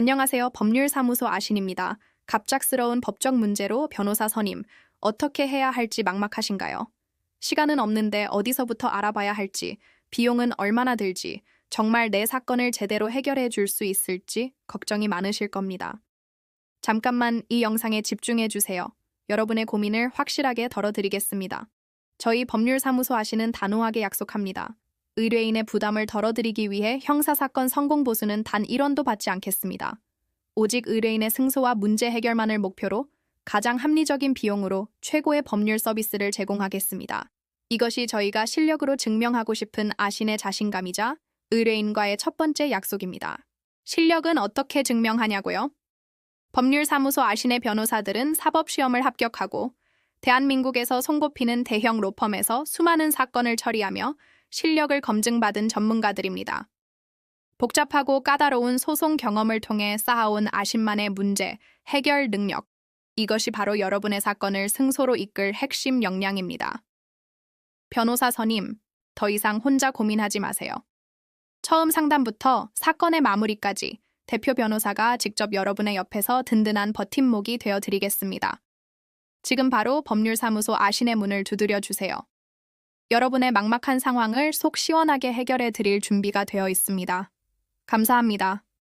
안녕하세요. 법률사무소 아신입니다. 갑작스러운 법적 문제로 변호사 선임, 어떻게 해야 할지 막막하신가요? 시간은 없는데 어디서부터 알아봐야 할지, 비용은 얼마나 들지, 정말 내 사건을 제대로 해결해 줄 수 있을지 걱정이 많으실 겁니다. 잠깐만 이 영상에 집중해 주세요. 여러분의 고민을 확실하게 덜어드리겠습니다. 저희 법률사무소 아시는 단호하게 약속합니다. 의뢰인의 부담을 덜어드리기 위해 형사사건 성공 보수는 단 1원도 받지 않겠습니다. 오직 의뢰인의 승소와 문제 해결만을 목표로 가장 합리적인 비용으로 최고의 법률 서비스를 제공하겠습니다. 이것이 저희가 실력으로 증명하고 싶은 아신의 자신감이자 의뢰인과의 첫 번째 약속입니다. 실력은 어떻게 증명하냐고요? 법률사무소 아신의 변호사들은 사법시험을 합격하고 대한민국에서 손꼽히는 대형 로펌에서 수많은 사건을 처리하며 실력을 검증받은 전문가들입니다. 복잡하고 까다로운 소송 경험을 통해 쌓아온 아신만의 문제, 해결 능력. 이것이 바로 여러분의 사건을 승소로 이끌 핵심 역량입니다. 변호사 선임, 더 이상 혼자 고민하지 마세요. 처음 상담부터 사건의 마무리까지 대표 변호사가 직접 여러분의 옆에서 든든한 버팀목이 되어 드리겠습니다. 지금 바로 법률사무소 아신의 문을 두드려 주세요. 여러분의 막막한 상황을 속 시원하게 해결해 드릴 준비가 되어 있습니다. 감사합니다.